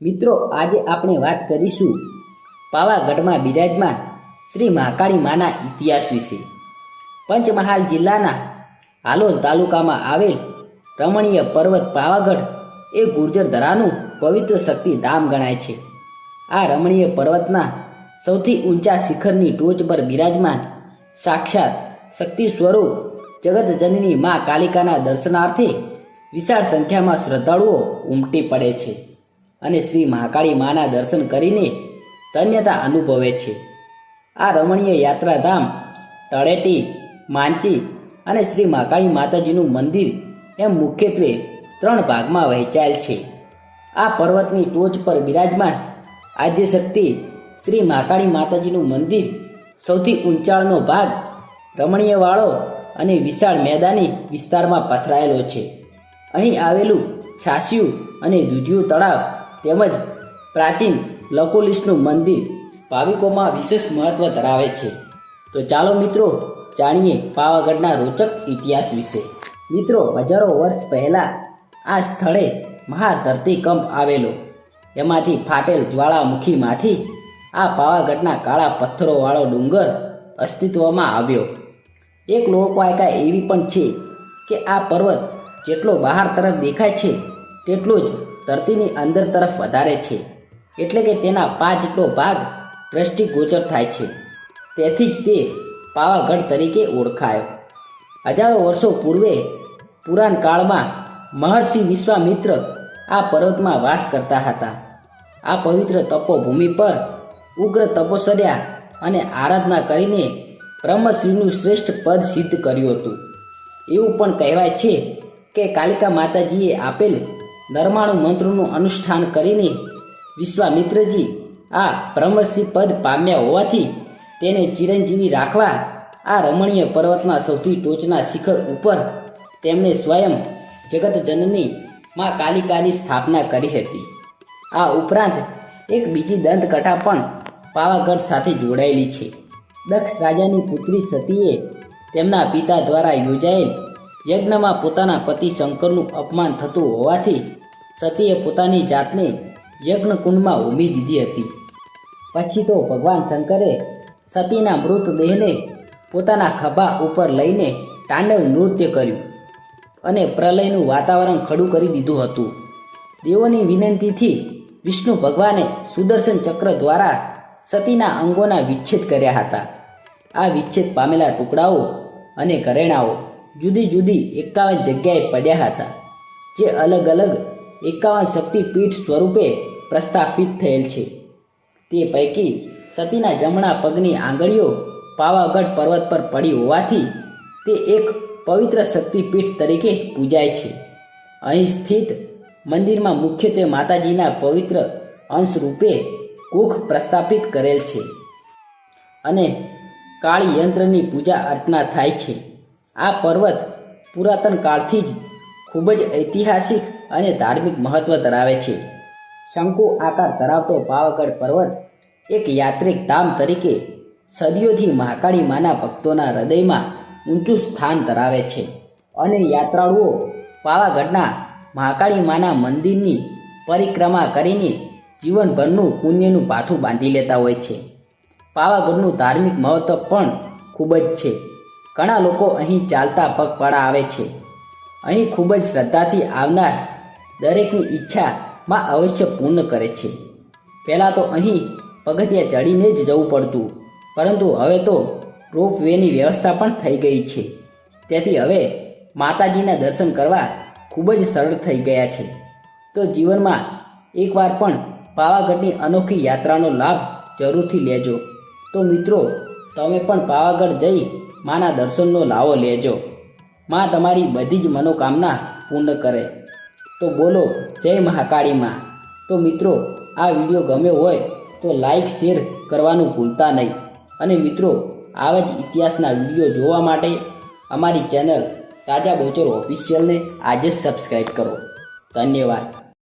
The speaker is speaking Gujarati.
મિત્રો, આજે આપણે વાત કરીશું પાવાગઢમાં બિરાજમાન શ્રી મહાકાળી માના ઇતિહાસ વિશે. પંચમહાલ જિલ્લાના હાલોલ તાલુકામાં આવેલ રમણીય પર્વત પાવાગઢ એ ગુર્જર ધરાનું પવિત્ર શક્તિ ધામ ગણાય છે. આ રમણીય પર્વતના સૌથી ઊંચા શિખરની ટોચ પર બિરાજમાન સાક્ષાત શક્તિ સ્વરૂપ જગતજનની મા કાલિકાના દર્શનાર્થે વિશાળ સંખ્યામાં શ્રદ્ધાળુઓ ઉમટી પડે છે. અને શ્રી મહાકાળી માના દર્શન કરીને ધન્યતા અનુભવે છે. આ રમણીય યાત્રાધામ તળેટી, માંચી અને શ્રી મહાકાળી માતાજીનું મંદિર એમ મુખ્યત્વે ત્રણ ભાગમાં વહેંચાયેલ છે. આ પર્વતની ટોચ પર બિરાજમાન આદ્યશક્તિ શ્રી મહાકાળી માતાજીનું મંદિર સૌથી ઊંચાણનો ભાગ રમણીયવાળો અને વિશાળ મેદાની વિસ્તારમાં પથરાયેલો છે. અહીં આવેલું છાસિયું અને દૂધિયું તળાવ તેમજ પ્રાચીન લકુલિશનું મંદિર ભાવિકોમાં વિશેષ મહત્વ ધરાવે છે. તો ચાલો મિત્રો જાણીએ પાવાગઢના રોચક ઇતિહાસ વિશે. મિત્રો, હજારો વર્ષ પહેલાં આ સ્થળે મહા ધરતીકંપ આવેલો. એમાંથી ફાટેલ જ્વાળામુખીમાંથી આ પાવાગઢના કાળા પથ્થરોવાળો ડુંગર અસ્તિત્વમાં આવ્યો. એક લોકવાયકા એવી પણ છે કે આ પર્વત જેટલો બહાર તરફ દેખાય છે, તેટલો જ ધરતીની અંદર તરફ વધારે છે. એટલે કે તેના પાંચ જેટલો ભાગ દ્રષ્ટિગોચર થાય છે. તેથી જ તે પાવાગઢ તરીકે ઓળખાયો. હજારો વર્ષો પૂર્વે પુરાણ કાળમાં મહર્ષિ વિશ્વામિત્ર આ પર્વતમાં વાસ કરતા હતા. આ પવિત્ર તપોભૂમિ પર ઉગ્ર તપોસર્યા અને આરાધના કરીને બ્રહ્મશ્રીનું શ્રેષ્ઠ પદ સિદ્ધ કર્યું હતું. એવું પણ કહેવાય છે કે કાલિકા માતાજીએ આપેલ નરમાણુ મંત્રનું અનુષ્ઠાન કરીને વિશ્વામિત્રજી આ બ્રહ્મસિંહ પદ પામ્યા હોવાથી તેને ચિરંજીવી રાખવા આ રમણીય પર્વતના સૌથી ટોચના શિખર ઉપર તેમણે સ્વયં જગતજનની માં કાલિકાની સ્થાપના કરી હતી. આ ઉપરાંત એક બીજી દંતકથા પણ પાવાગઢ સાથે જોડાયેલી છે. દક્ષ રાજાની પુત્રી સતીએ તેમના પિતા દ્વારા યોજાયેલ યજ્ઞમાં પોતાના પતિ શંકરનું અપમાન થતું હોવાથી સતીએ પોતાની જાતને યજ્ઞકુંડમાં હોમી દીધી હતી. પછી તો ભગવાન શંકરે સતીના મૃતદેહને પોતાના ખભા ઉપર લઈને તાંડવ નૃત્ય કર્યું અને પ્રલયનું વાતાવરણ ખડું કરી દીધું હતું. દેવોની વિનંતીથી વિષ્ણુ ભગવાને સુદર્શન ચક્ર દ્વારા સતીના અંગોના વિચ્છેદ કર્યા હતા. આ વિચ્છેદ પામેલા ટુકડાઓ અને ઘરેણાઓ જુદી જુદી એકાવન જગ્યાએ પડ્યા હતા, જે અલગ અલગ એકાવન શક્તિપીઠ સ્વરૂપે પ્રસ્થાપિત થયેલ છે. તે પૈકી સતીના જમણા પગની આંગળીઓ પાવાગઢ પર્વત પર પડી હોવાથી તે એક પવિત્ર શક્તિપીઠ તરીકે પૂજાય છે. અહીં સ્થિત મંદિરમાં મુખ્યત્વે માતાજીના પવિત્ર અંશ રૂપે કુખ પ્રસ્થાપિત કરેલ છે અને કાળી યંત્રની પૂજા અર્ચના થાય છે. આ પર્વત પુરાતન કાળથી જ ખૂબ જ ઐતિહાસિક અને ધાર્મિક મહત્વ ધરાવે છે. શંકુ આકાર ધરાવતો પાવાગઢ પર્વત એક યાત્રિક ધામ તરીકે સદીઓથી મહાકાળી માના ભક્તોના હૃદયમાં ઊંચું સ્થાન ધરાવે છે અને યાત્રાળુઓ પાવાગઢના મહાકાળી માના મંદિરની પરિક્રમા કરીને જીવનભરનું પુણ્યનું પાથું બાંધી લેતા હોય છે. પાવાગઢનું ધાર્મિક મહત્વ પણ ખૂબ જ છે. ઘણા લોકો અહીં ચાલતા પગપાળા આવે છે. અહીં ખૂબ જ શ્રદ્ધાથી આવનાર દરેકની ઈચ્છા માં અવશ્ય પૂર્ણ કરે છે. પહેલાં તો અહીં પગથિયા ચડીને જ જવું પડતું, પરંતુ હવે તો રોપ વેની વ્યવસ્થા પણ થઈ ગઈ છે. તેથી હવે માતાજીના દર્શન કરવા ખૂબ જ સરળ થઈ ગયા છે. તો જીવનમાં એકવાર પણ પાવાગઢની અનોખી યાત્રાનો લાભ જરૂરથી લેજો. તો મિત્રો, તમે પણ પાવાગઢ જઈ માના દર્શનનો લાવો લેજો. માં તમારી બધી જ મનોકામના પૂર્ણ કરે. તો બોલો, જય મહાકાળી માં. તો મિત્રો, આ વીડિયો ગમ્યો હોય તો લાઈક શેર કરવાનું ભૂલતા નહીં. અને મિત્રો, આવા જ ઇતિહાસના વીડિયો જોવા માટે અમારી ચેનલ તાજા બોચર ઓફિશિયલને આજે જ સબસ્ક્રાઈબ કરો. ધન્યવાદ.